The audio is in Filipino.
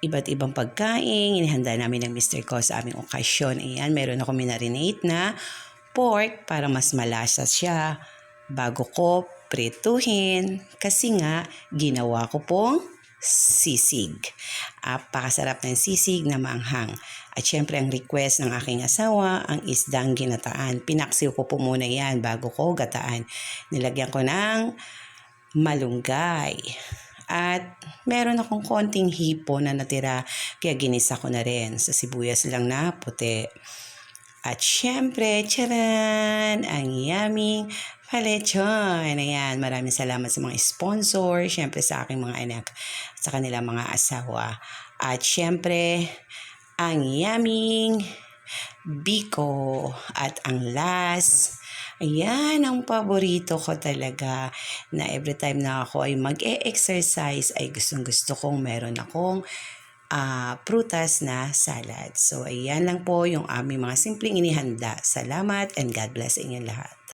iba't ibang pagkain. Inihanda namin ng Mr. Ko sa aming okasyon. Ayan, meron ako minarinate na pork para mas malasa siya bago ko prituhin. Kasi nga, ginawa ko pong sisig. Apakasarap ng sisig na maanghang. At syempre ang request ng aking asawa, ang isdang ginataan. Pinaksiw ko po muna yan bago ko gataan. Nilagyan ko ng malunggay. At meron akong konting hipo na natira, kaya ginisa ko na rin sa sibuyas lang na puti. At syempre, charan, ang yummy palechon. Ayan, maraming salamat sa mga sponsor, syempre sa aking mga anak, sa kanilang mga asawa. At syempre, ang yummy biko at ang last, Ayan, ang paborito ko talaga na every time na ako ay mag-e-exercise ay gustong gusto kong meron akong ah, prutas na salad. So, ayan lang po yung aming mga simpleng inihanda. Salamat and God bless sa lahat.